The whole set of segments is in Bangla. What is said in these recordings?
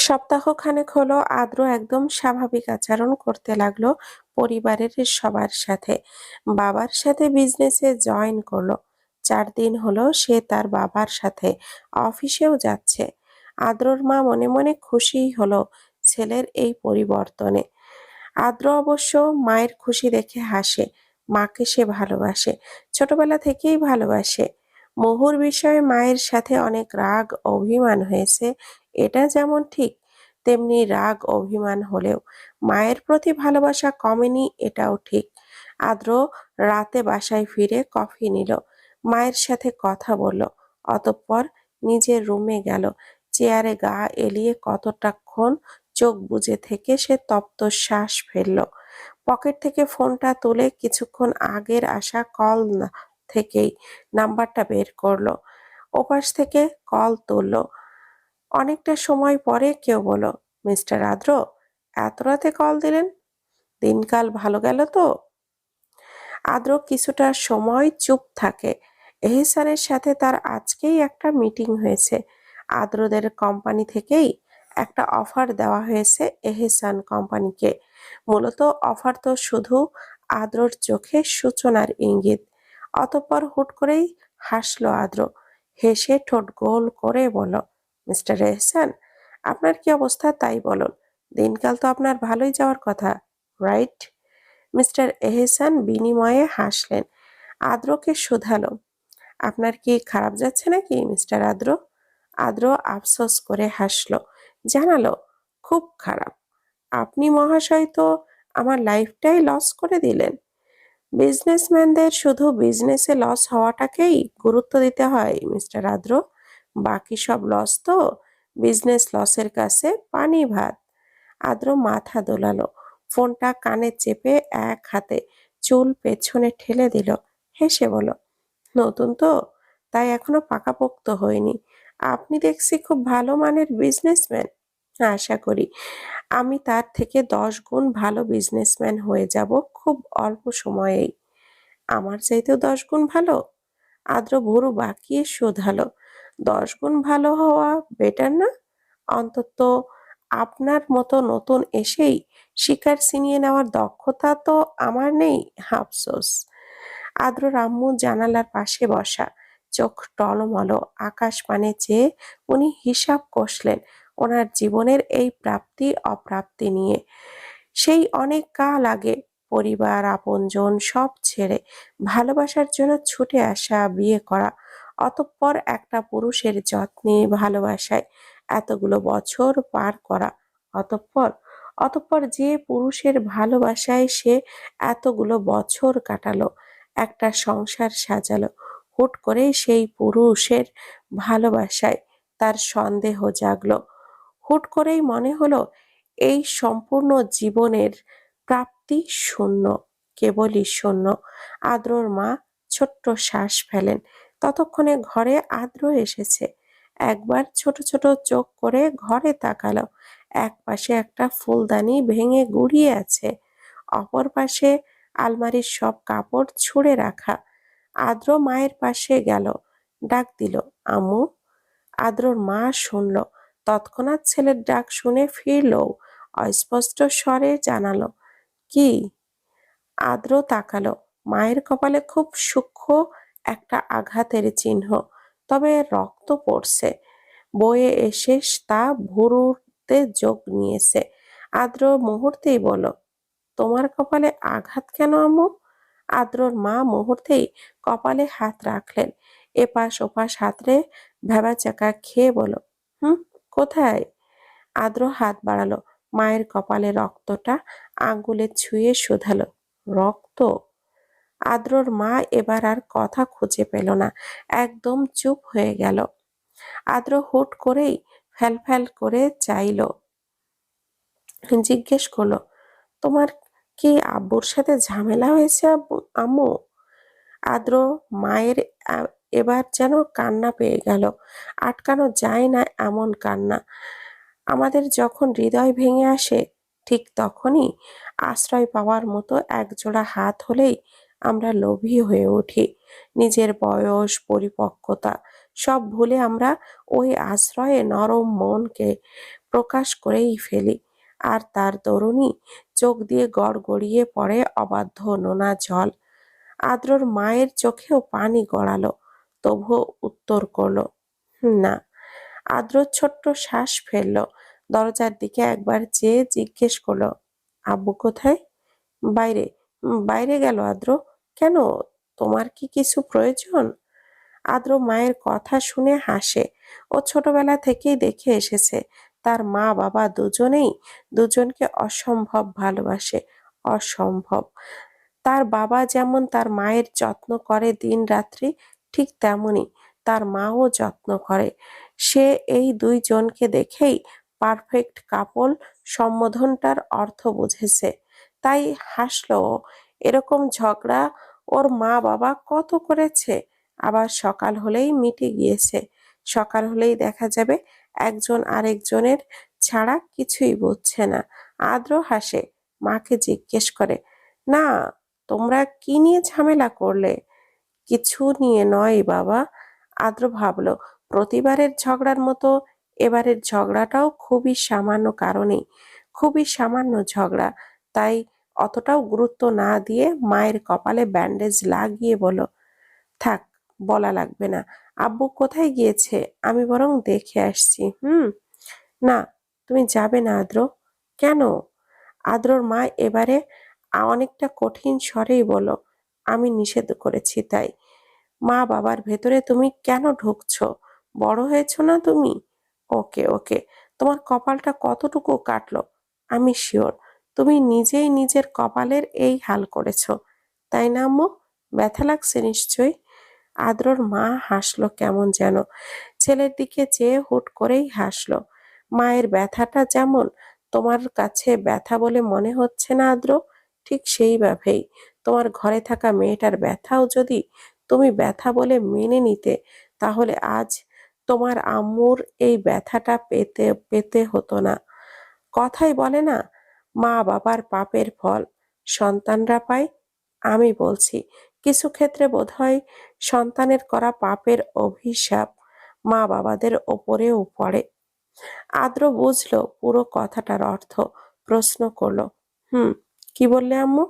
সপ্তাহখানেক হলো আদ্র একদম স্বাভাবিক আচরণ করতে লাগল পরিবারের সবার সাথে। বাবার সাথে বিজনেসে জয়েন করল। চার দিন হলো সে তার বাবার সাথে অফিসেও যাচ্ছে। আদ্রর মা মনে মনে খুশি হলো ছেলের এই পরিবর্তনে। আদ্র অবশ্য মায়ের খুশি দেখে হাসে, মাকে সে ভালোবাসে, ছোটবেলা থেকেই ভালোবাসে। মোহুর বিষয়ে মায়ের সাথে অনেক রাগ, অভিমান হয়েছে এটা যেমন ঠিক, তেমনি রাগ, অভিমান হলেও মায়ের প্রতি ভালোবাসা কমেনি এটাও ঠিক। আদ্র রাতে বাসায় ফিরে কফি নিল, মায়ের সাথে কথা বলল, অতঃপর নিজের রুমে গেল। চেয়ারে গা এলিয়ে কতটাক্ষণ চোখ বুজে থেকে সে তপ্ত শ্বাস ফেলল। পকেট থেকে ফোনটা তুলে কিছুক্ষণ আগের আসা কল থেকেই নাম্বারটা বের করল। ওপাশ থেকে কল তুলল অনেকটা সময় পরে কেউ বলল, মিস্টার আদ্র, এত রাতে কল দিলেন? দিনকাল ভালো গেল তো? আদ্র কিছুটা সময় চুপ থাকে। এহসানের সাথে তার আজকেই একটা মিটিং হয়েছে। আদ্রদের কোম্পানি থেকেই একটা অফার দেওয়া হয়েছে এহসান কোম্পানিকে। মূলত অফার তো শুধু আদ্রর চোখে সূচনার ইঙ্গিত। অতঃপর হুট করেই হাসলো আদ্র। হেসে ঠোঁট গোল করে বলল মিস্টার এহসান আপনার কি অবস্থা? তাই বলুন। দিনকাল তো আপনার ভালোই যাওয়ার কথা, রাইট? মিস্টার এহসান বিনিময়ে হাসলেন। আদ্রকে শোধালো। আপনার কি খারাপ যাচ্ছে নাকি, মিস্টার আদ্র? আদ্র আফসোস করে হাসলো। জানালো, খুব খারাপ। আপনি মহাশয় তো আমার লাইফটাই লস করে দিলেন। বিজনেসম্যানদের শুধু বিজনেসে লস হওয়াটাকেই গুরুত্ব দিতে হয়, মিস্টার আদ্র। বাকি সব লস তো বিজনেস লসের কাছে পানি ভাত। আদ্র মাথা দোলালো, ফোনটা কানে চেপে এক হাতে চুল পেছনে ঠেলে দিল, হেসে বলো নতুন তো, তাই এখনও পাকাপোক্ত হয়নি। আপনি দেখছি খুব ভালো মানের বিজনেসম্যান আশা করি। আমি তার থেকে দশ গুণ ভালো বিজনেসম্যান হয়ে যাব খুব অল্প সময়েই। আমার চাইতেও দশ গুণ ভালো? আদ্র ভুরু বাকিয়ে শোধালো দশ গুণ ভালো হওয়া বেটার না? অন্তত আপনার মতো নতুন এসেই শিকার ছিনিয়ে নেওয়ার দক্ষতা তো আমার নেই, আফসোস। আদ্র রাম্মু জানালার পাশে বসা, চোখ টলমল, আকাশ পানে চেয়ে উনি হিসাব কষলেন ওনার জীবনের এই প্রাপ্তি অপ্রাপ্তি নিয়ে। সেই অনেক কাল আগে পরিবার, আপনজন সব ছেড়ে ভালোবাসার জন্য ছুটে আসা, বিয়ে করা অতঃপর একটা পুরুষের যত্নে ভালোবাসায় এতগুলো বছর পার করা। অতঃপর অতঃপর যে পুরুষের ভালোবাসায় সে এতগুলো বছর কাটালো, একটা সংসার সাজালো, হুট করে সেই পুরুষের ভালোবাসায় তার সন্দেহ জাগলো। হুট করেই মনে হলো, এই সম্পূর্ণ জীবনের প্রাপ্তি শূন্য, কেবলই শূন্য। আদ্রর মা ছোট্ট শ্বাস ফেলেন। ততক্ষণে ঘরে আদ্র এসেছে। একবার ছোট ছোট চোখ করে ঘরে তাকালো। এক পাশে একটা ফুলদানি ভেঙে গুড়িয়ে আছে। অপর পাশে আলমারির সব কাপড় ছুঁড়ে রাখা। আদ্র মায়ের পাশে গেল। ডাক দিল, আম্মু? আদ্রর মা শুনল। তৎক্ষণাৎ ছেলের ডাক শুনে ফিরল। অস্পষ্ট স্বরে জানালো, কি? আদ্র তাকালো। মায়ের কপালে খুব সূক্ষ্ম একটা আঘাতের চিহ্ন। তবে রক্ত পড়ছে। বয়ে এসে তা ভুরুতে যোগ নিয়েছে। আদ্র মুহূর্তেই বলল, তোমার কপালে আঘাত কেন আম্মু? আদ্রর মা মুহূর্তেই কপালে হাত রাখলেন। এপাশ ওপাশ হাতরে ভেবা চাকা খেয়ে বলো হুম, কোথায়? আদ্র হাত বাড়ালো। মায়ের কপালে রক্তটা আঙ্গুলে ছুঁয়ে শোধালো। রক্ত আদ্রর মা এবার আর কথা খুঁজে পেল না। একদম চুপ হয়ে গেল। আদ্র হুট করেই ফ্যাল ফ্যাল করে চাইল। জিজ্ঞেস করল, তোমার কি আব্বুর সাথে ঝামেলা হয়েছে আব্বু, আম্মু? আদ্র মায়ের এবার যেন কান্না পেয়ে গেল। আটকানো যায় না এমন কান্না। আমাদের যখন হৃদয় ভেঙে আসে, ঠিক তখনই আশ্রয় পাওয়ার মতো একজোড়া হাত হলেই আমরা লোভী হয়ে উঠি। নিজের বয়স, পরিপক্কতা, সব ভুলে আমরা ওই আশ্রয়ে নরম মনকে প্রকাশ করেই ফেলি। আর তার তরুণী চোখ দিয়ে গড় গড়িয়ে পড়ে অবাধ্য নোনা জল। আদ্রর মায়ের চোখেও পানি গড়ালো, তবুও উত্তর করল, না। আদ্র ছোট্ট শ্বাস ফেলল, দরজার দিকে একবার চেয়ে জিজ্ঞেস করল, আব্বু কোথায়? বাইরে বাইরে গেল আদ্র। কেন? তোমার কি কিছু প্রয়োজন? আদ্র মায়ের কথা শুনে হাসে। ও ছোটবেলা থেকেই দেখে এসেছে, তার মা বাবা দুজনেই দুজনকে অসম্ভব ভালোবাসে, অসম্ভব। তার বাবা যেমন তার মায়ের যত্ন করে দিন রাত্রি, ঠিক তেমনি তার মাও যত্ন করে। সে এই দুইজনকে দেখেই পারফেক্ট কাপল সম্বোধনটার অর্থ বুঝেছে। তাই হাসলো এরকম ঝগড়া ওর মা বাবা কত করেছে? আবার সকাল হলেই মিটে গিয়েছে। সকাল হলেই দেখা যাবে একজন আরেকজনের ছাড়া কিছুই বুঝছে না। আদ্র হাসে, মাকে জিজ্ঞেস করে, না, তোমরা কি নিয়ে ঝামেলা করলে? কিছু নিয়ে নয় বাবা। আদ্র ভাবলো, প্রতিবারের ঝগড়ার মতো এবারের ঝগড়াটাও খুবই সামান্য কারণেই। খুবই সামান্য ঝগড়া, তাই অতটাও গুরুত্ব না দিয়ে মায়ের কপালে ব্যান্ডেজ লাগিয়ে বলো থাক, বলা লাগবে না। আব্বু কোথায় গিয়েছে? আমি বরং দেখে আসছি। হুম, না, তুমি যাবে না আদ্র। কেন? আদ্রর মা এবারে অনেকটা কঠিন স্বরেই বলো আমি নিষেধ করেছি তাই। মা বাবার ভেতরে তুমি কেন ঢুকছো? বড় হয়েছো না তুমি? ওকে ওকে, তোমার কপালটা কতটুকু কাটলো? আমি শিওর তুমি নিজেই নিজের কপালের এই হাল করেছ। তাই না, আম্মু? ব্যথা লাগছে নিশ্চয়ই? আদ্রর মা হাসলো কেমন যেন। ছেলের দিকে চেয়ে হুট করেই হাসলো। মায়ের ব্যথাটা যেমন তোমার কাছে ব্যথা বলে মনে হচ্ছে না, আদ্র, ঠিক সেইভাবেই তোমার ঘরে থাকা মেয়েটার ব্যথাও যদি তুমি ব্যথা বলে মেনে নিতে, তাহলে আজ তোমার আম্মুর এই ব্যথাটা পেতে পেতে হতো না। কথাই বলে না মা বাবার পাপের ফল সন্তানরা পায়? আমি বলছি, কিছু ক্ষেত্রে বোধহয় সন্তানের করা পাপের অভিশাপ মা বাবাদের ওপরেও পড়ে। আদ্র বুঝলো পুরো কথাটার অর্থ প্রশ্ন করল, হুম, কি বললে আম্মু?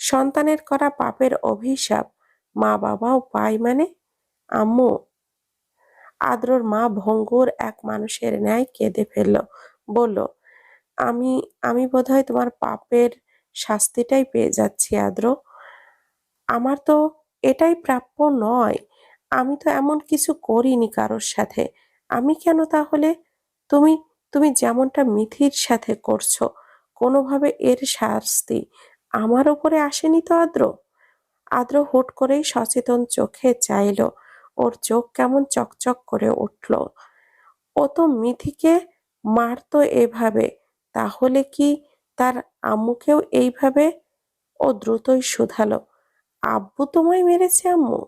সন্তানের করা পাপের অভিশাপ মা বাবাও পায় মানে? আম্মু? আদ্রর মা ভঙ্গুর এক মানুষের ন্যায় কেঁদে ফেলল, বলল আমি আমি বোধহয় তোমার পাপের শাস্তিটাই পেয়ে যাচ্ছি, আদ্র। আমার তো এটাই প্রাপ্য নয়। আমি তো এমন কিছু করিনি কারোর সাথে। আমি কেন তাহলে তুমি তুমি যেমনটা মিথির সাথে করছ, কোনোভাবে এর শাস্তি আমার ওপরে আসেনি তো, আদ্র? আদ্র হুট করেই সচেতন চোখে চাইলো। ওর চোখ কেমন চকচক করে উঠল। ও তো মিথিকে মারতো এভাবে। তাহলে কি তার আম্মুকেও এইভাবে ও দ্রুতই শুধালো? আব্বু তোমায় মেরেছে, আম্মু?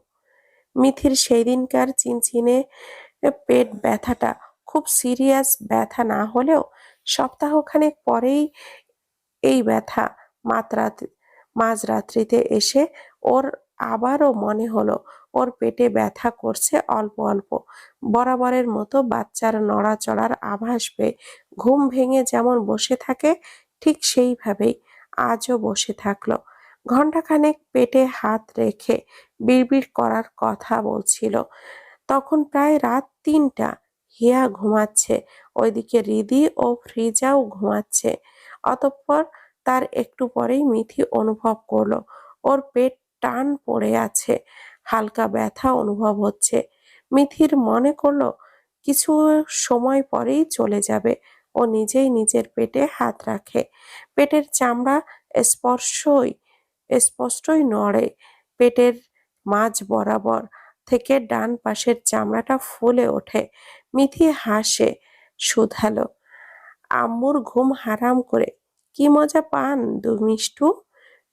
মিথির সেই দিনকার চিনচিনে পেট ব্যথাটা, খুব সিরিয়াস ব্যথা না হলেও সপ্তাহখানেক পরেই এই ব্যথা মাত্রাতে, মাঝরাত্রিতে এসে ওর আবারও মনে হলো ওর পেটে ব্যথা করছে অল্প অল্প। বরাবরের মতো বাচ্চার নড়াচড়ার আভাস পেয়ে ঘুম ভেঙে যেমন বসে থাকে, ঠিক সেইভাবেই আজও বসে থাকল। ঘন্টাখানেক পেটে হাত রেখে বিড়বিড় করার কথা বলছিল। তখন প্রায় রাত তিনটা, হিয়া ঘুমাচ্ছে, ওইদিকে রিদি ও ফ্রিজাও ঘুমাচ্ছে। অতঃপর তার একটু পরেই মিথি অনুভব করল, ওর পেট টান পড়ে আছে। হালকা ব্যথা অনুভব হচ্ছে। মিথির মনে করল, কিছু সময় পরেই চলে যাবে। ও নিজেই নিজের পেটে হাত রাখে। পেটের চামড়া স্পর্শই, স্পষ্টই নড়ে। পেটের মাঝ বরাবর থেকে ডান পাশের চামড়াটা ফুলে ওঠে। মিথি হাসে, শুধালো, আম্মুর ঘুম হারাম করে কি মজা পান দুমিষ্টু?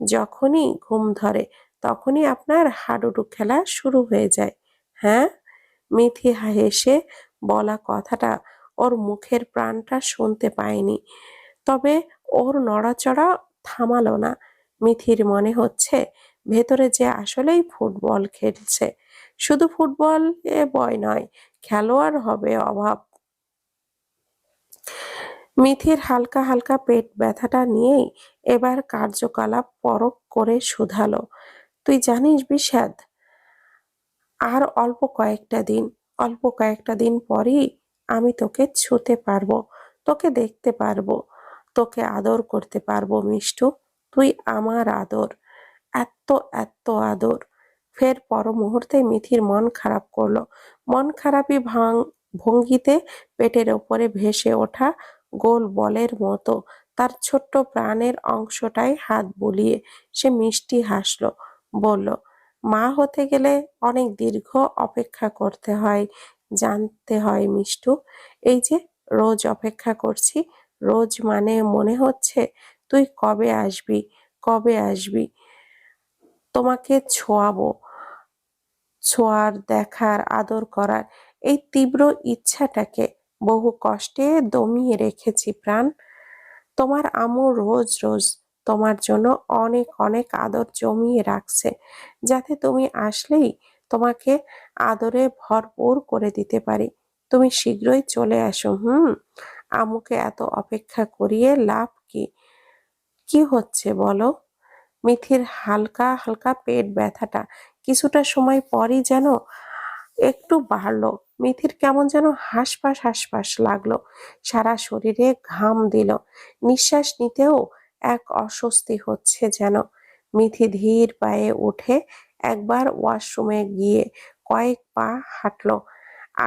যখনই ঘুম ধরে তখনই আপনার হাডুডু খেলা শুরু হয়ে যায়। হ্যাঁ? মিথি হেসে বলা কথাটা ওর মুখের প্রাণটা শুনতে পায়নি। তবে ওর নড়াচড়া থামালো না। মিথির মনে হচ্ছে ভেতরে যে আসলেই ফুটবল খেলছে। শুধু ফুটবল এ বয় নয়, খেলোয়াড় হবে অভাব। মিথির হালকা হালকা পেট ব্যথাটা নিয়েই এবার কার্যকলাপ পরখ করে শুধালো। তুই জানিস বিষাদ? আর অল্প কয়েকটা দিন, অল্প কয়েকটা দিন পরেই আমি তোকে ছুতে পারব, তোকে দেখতে পারব, তোকে আদর করতে পারব মিষ্টু, তুই আমার আদর এত এত আদর। ফের পর মুহূর্তে মিথির মন খারাপ করল। মন খারাপই ভাঙ, ভঙ্গিতে পেটের ওপরে ভেসে ওঠা গোল বলের মতো, তার ছোট্ট প্রাণের অংশটায় হাত বুলিয়ে সে মিষ্টি হাসলো। বলল, মা হতে গেলে অনেক দীর্ঘ অপেক্ষা করতে হয়, জানতে হয় মিষ্টু। এই যে, রোজ অপেক্ষা করছি। রোজ মানে মনে হচ্ছে তুই কবে আসবি কবে আসবি? তোমাকে ছোঁয়াবো, ছোঁয়ার, দেখার, আদর করার। এই তীব্র ইচ্ছাটাকে বহু কষ্টে দমিয়ে রেখেছি প্রাণ। তোমার আম্মু রোজ রোজ তোমার জন্য অনেক অনেক আদর জমিয়ে রাখছে। যাতে তুমি আসলেই তোমাকে আদরে ভরপুর করে দিতে পারি। তুমি শীঘ্রই চলে আসো হুম? আম্মুকে এত অপেক্ষা করিয়ে লাভ কি? কি হচ্ছে বলো? মিথির হালকা হালকা পেট ব্যথাটা কিছুটা সময় পরই যেন একটু বাড়লো। মিথির কেমন যেন হাঁসফাঁস হাঁসফাঁস লাগল। সারা শরীরে ঘাম দিল। নিঃশ্বাস নিতেও এক অস্বস্তি হচ্ছে যেন। মিথি ধীর পায়ে উঠে একবার ওয়াশরুমে গিয়ে কয়েক পা হাঁটলো।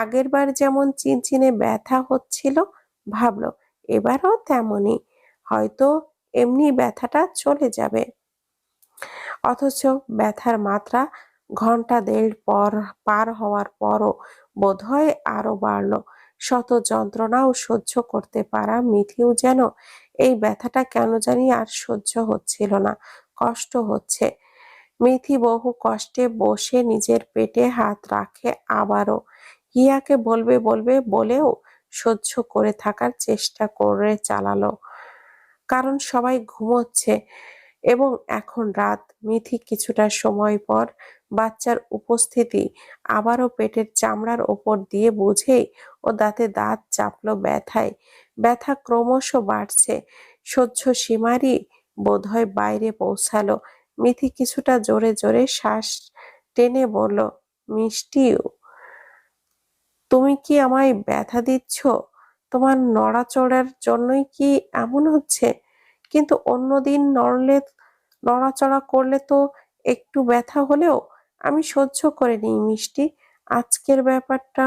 আগেরবার যেমন চিনচিনে ব্যথা হচ্ছিল, ভাবলো এবারও তেমনই, হয়তো এমনি ব্যথাটা চলে যাবে। অথচ ব্যথার মাত্রা ঘণ্টা দেড় পর, পার হওয়ার পরও বোধহয় আরও বাড়ল। শত যন্ত্রণাও সহ্য করতে পারা মিথিও যেন এই ব্যথাটা কেন জানি আর সহ্য হচ্ছিল না, কষ্ট হচ্ছে। মিথি বহু কষ্টে বসে নিজের পেটে হাত রাখে আবারও। হিয়াকে বলবে বলবে, বলেও সহ্য করে থাকার চেষ্টা করে চালালো। কারণ সবাই ঘুমোচ্ছে এবং এখন রাত। মিথি কিছুটা সময় পর বাচ্চার উপস্থিতি আবারও পেটের চামড়ার ওপর দিয়ে বুঝেই ও দাঁতে দাঁত চাপলো ব্যথায়। ব্যথা ক্রমশ বাড়ছে। সহ্য সীমারই বোধহয় বাইরে পৌঁছালো। মিথি কিছুটা জোরে জোরে শ্বাস টেনে বলল মিষ্টিও তুমি কি আমায় ব্যথা দিচ্ছ? তোমার নড়াচড়ার জন্যই কি এমন হচ্ছে? কিন্তু অন্যদিন নড়লে, নড়াচড়া করলে তো একটু ব্যথা হলেও আমি সহ্য করে নিই মিষ্টি। আজকের ব্যাপারটা